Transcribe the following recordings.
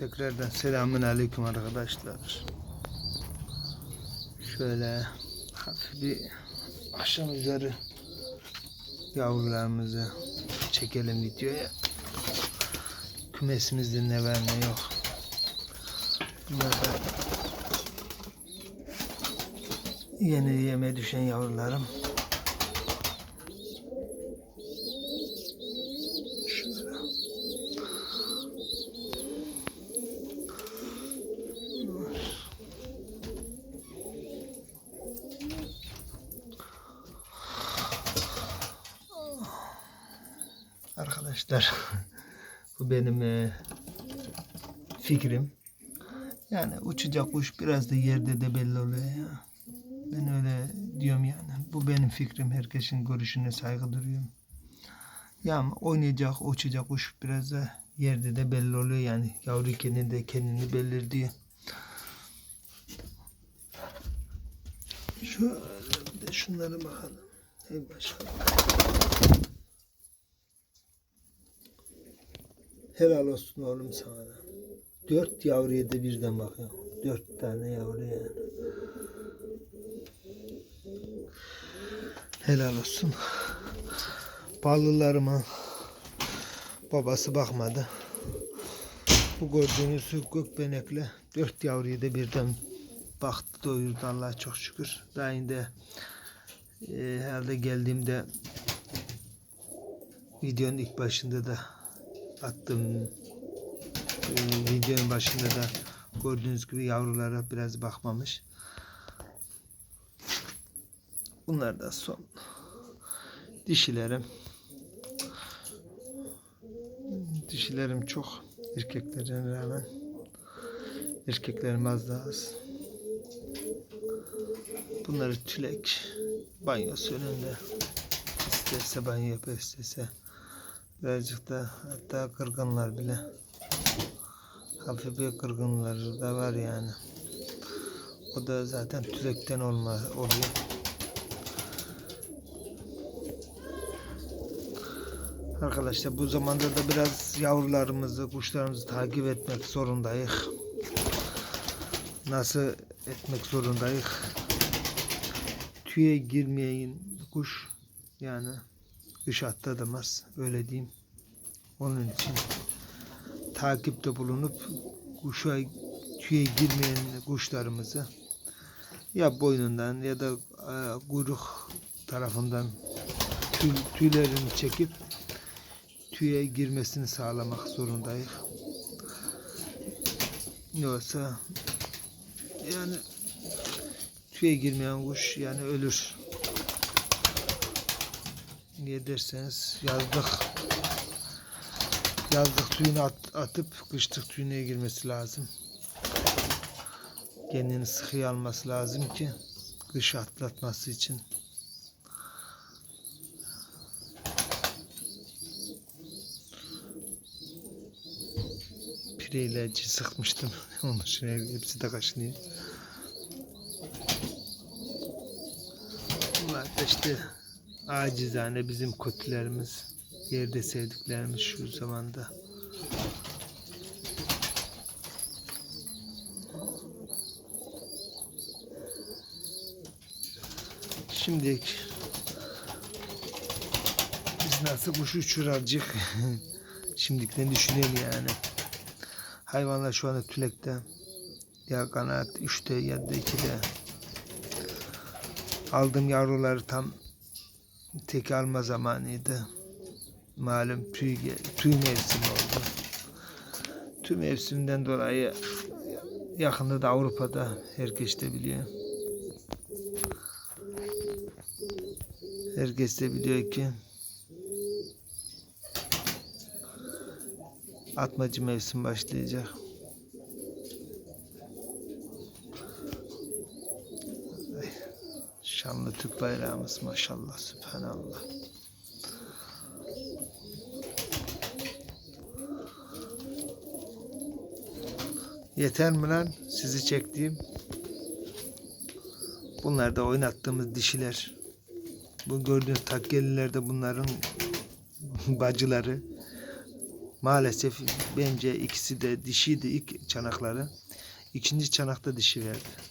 Tekrardan selamun aleyküm arkadaşlar. Şöyle hafif bir akşam üzeri yavrularımızı çekelim videoya. Kümesimizde ne var ne yok. Bunlar yeni yeme düşen yavrularım. Şöyle. Arkadaşlar bu benim e, fikrim. Yani uçacak kuş biraz da yerde de belli oluyor ya. Ben öyle diyorum yani. Bu benim fikrim. Herkesin görüşüne saygı duyuyorum. Ya ama oynayacak, uçacak kuş biraz da yerde de belli oluyor yani. Yavru kendini kendini belirliyor. Şöyle bir de şunlara bakalım. Ey maşallah. Helal olsun oğlum sana. da. Dört yavruya da birden bakıyorum. Dört tane yavru yani. Helal olsun. Ballılarıma babası bakmadı. Bu gördüğünüz gökbenekle dört yavruya da birden baktı doyurdu Allah'a çok şükür. Daha yine e, herhalde geldiğimde videonun ilk başında da attım e, videonun başında da gördüğünüz gibi yavrulara biraz bakmamış. Bunlar da son dişilerim. Dişilerim çok erkeklerine rağmen erkeklerim az daha az. Bunları tülek banyosu önünde isterse banyo yapar isterse birazcık da hatta kırgınlar bile hafif bir kırgınları da var yani. O da zaten tülekten olma oluyor. Arkadaşlar bu zamanda da biraz yavrularımızı, kuşlarımızı takip etmek zorundayız. Nasıl etmek zorundayız? Tüye girmeyen kuş yani kış atladamaz öyle diyeyim. Onun için takipte bulunup kuşa tüye girmeyen kuşlarımızı ya boynundan ya da e, kuyruk tarafından tüy, tüylerini çekip tüye girmesini sağlamak zorundayız. Yoksa yani tüye girmeyen kuş yani ölür. Niye derseniz yazlık yazlık tüyünü at- atıp kışlık tüyüne girmesi lazım. Kendini sıkıya alması lazım ki kışı atlatması için. Pire ilacı sıkmıştım. Onu şuraya hepsi de kaşınıyor. Bunlar da işte acizane bizim kötülerimiz. Yerde sevdiklerimiz şu zamanda. Şimdi biz nasıl kuş uçuracak? Şimdikten düşünelim yani. Hayvanlar şu anda tülekte. Ya kanat 3'te ya da 2'de. Aldığım yavruları tam tek alma zamanıydı. Malum tüy, tüy mevsimi oldu. Tüy mevsiminden dolayı yakında da Avrupa'da herkes de biliyor. Herkes de biliyor ki atmacı mevsim başlayacak. Şanlı Türk bayrağımız maşallah sübhanallah. Yeter mi lan sizi çektiğim? Bunlar da oynattığımız dişiler. Bu gördüğünüz takkeliler de bunların bacıları. Maalesef bence ikisi de dişiydi ilk çanakları. İkinci çanakta dişi verdi.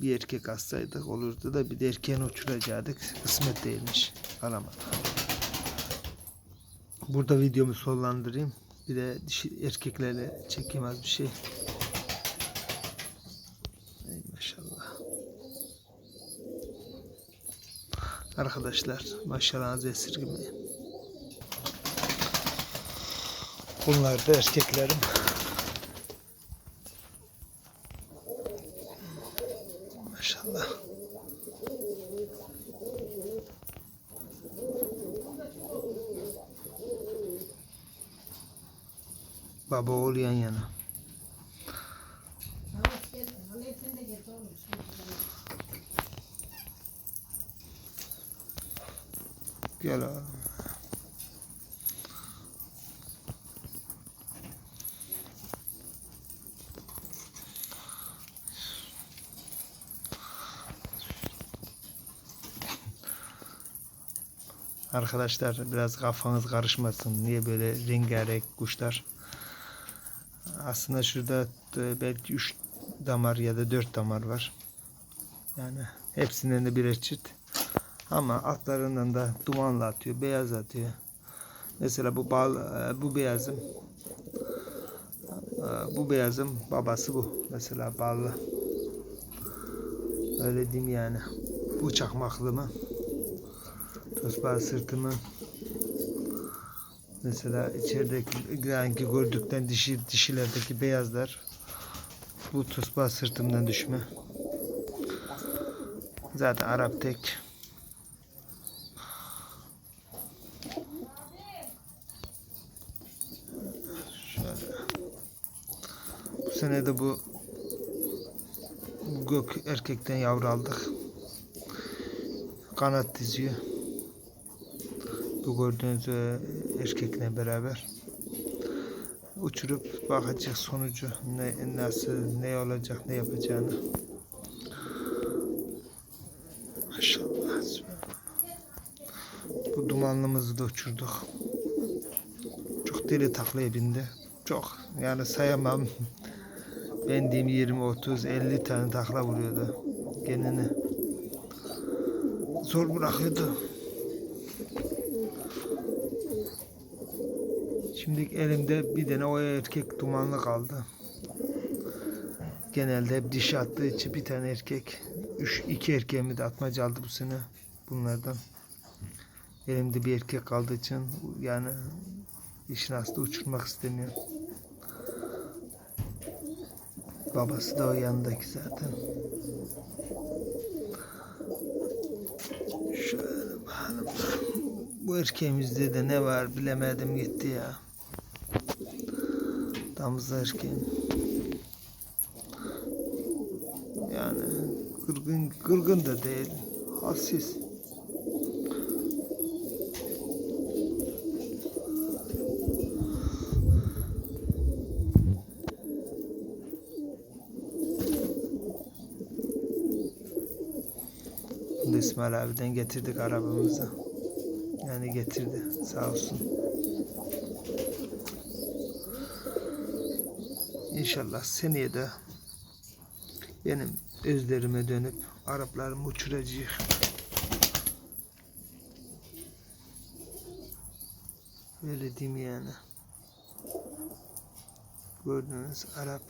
Bir erkek alsaydık olurdu da bir de erkeğini uçuracaktık. Kısmet değilmiş. Alamadık. Burada videomu sonlandırayım. Bir de dişi erkeklerle çekeyim az bir şey. Ey maşallah. Arkadaşlar maşallahınızı esirgemeyin. Bunlar da erkeklerim. Baba oğul yan yana. Gel oğlum. Arkadaşlar biraz kafanız karışmasın. Niye böyle rengarenk kuşlar? Aslında şurada e, belki 3 damar ya da 4 damar var. Yani hepsinden de birer çift. Ama altlarından da dumanla atıyor, beyaz atıyor. Mesela bu bal, e, bu beyazım. E, Bu beyazım babası bu. Mesela ballı. Öyle diyeyim yani. Bu çakmaklı mı? Tosbağa sırtı mı? Mesela içerideki yani gördükten dişi dişilerdeki beyazlar bu tosbağa sırtımdan düşme. Zaten Arap tek. Bu sene de bu gök erkekten yavru aldık. Kanat diziyor. Bu gördüğünüz e, erkekle beraber uçurup bakacak sonucu ne nasıl ne olacak ne yapacağını. Maşallah. Bu dumanlımızı da uçurduk. Çok deli taklaya bindi. Çok yani sayamam. Ben diyeyim 20, 30, 50 tane takla vuruyordu. Genini. Zor bırakıyordu. Şimdi elimde bir tane o erkek dumanlı kaldı. Genelde hep dişi attığı için bir tane erkek. Üç, iki erkeğimi de atmaca aldı bu sene bunlardan. Elimde bir erkek kaldığı için yani işin aslı uçurmak istemiyor. Babası da o yanındaki zaten. Şöyle bakalım. Bu erkeğimizde de ne var bilemedim gitti ya. Damızlı erkeğim. Yani kırgın, kırgın da değil. Da İsmail abiden getirdik arabamıza. Yani getirdi sağ olsun. İnşallah seneye de benim özlerime dönüp Araplarımı uçuracağız. Öyle diyeyim yani. Gördüğünüz Arap.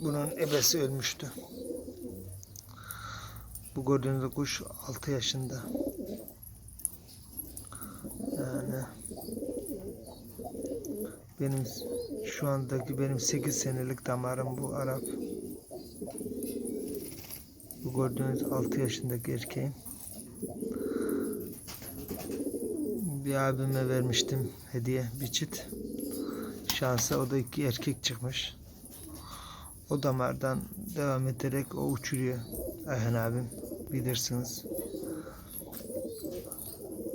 Bunun ebesi ölmüştü. Bu gördüğünüz kuş 6 yaşında. Benim şu andaki benim 8 senelik damarım bu Arap. Bu gördüğünüz 6 yaşındaki erkeğim. Bir abime vermiştim hediye bir çift. Şansa o da iki erkek çıkmış. O damardan devam ederek o uçuruyor. Ayhan abim bilirsiniz.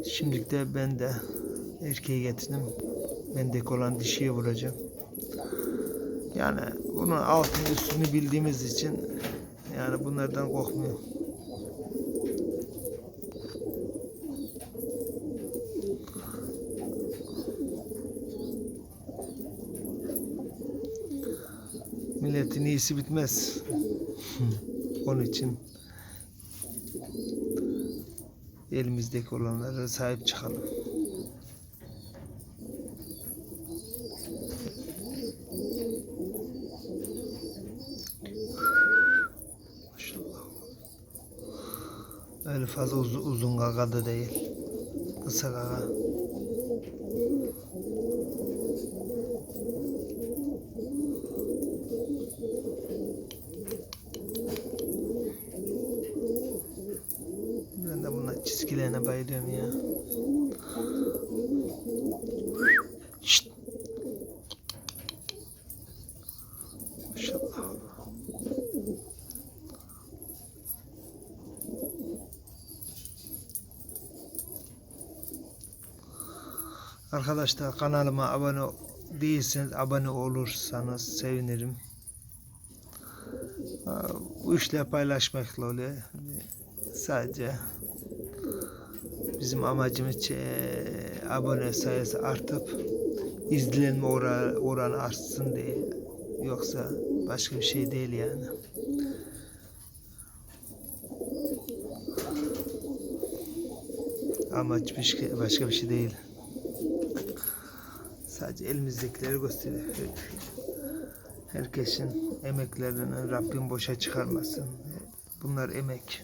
Şimdi de ben de erkeği getirdim mendek olan dişiye vuracağım. Yani bunun altını üstünü bildiğimiz için yani bunlardan korkmuyor. Milletin iyisi bitmez. Onun için elimizdeki olanlara sahip çıkalım. Fazla uzun, uzun gaga da değil. Kısa gaga. Ben de bunlar çizgilerine bayılıyorum ya. Arkadaşlar kanalıma abone değilseniz abone olursanız sevinirim. Ha, Bu işle paylaşmakla oluyor. Sadece bizim amacımız eee, abone sayısı artıp izlenme oranı, artsın diye. Yoksa başka bir şey değil yani. Amaç başka, başka bir şey değil. Sadece elimizdekileri gösteriyor. Herkesin emeklerini Rabbim boşa çıkarmasın. Bunlar emek.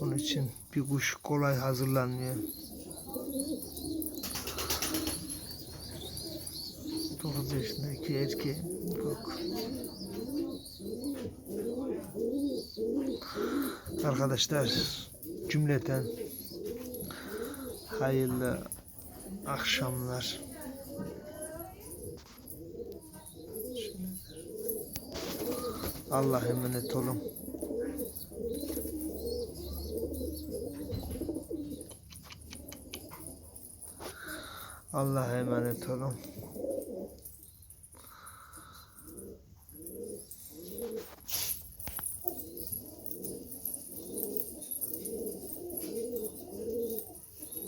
Onun için bir kuş kolay hazırlanmıyor. 9 yaşındaki erkeğim yok. Arkadaşlar cümleten hayırlı akşamlar. Allah emanet olun. Allah'a emanet olun.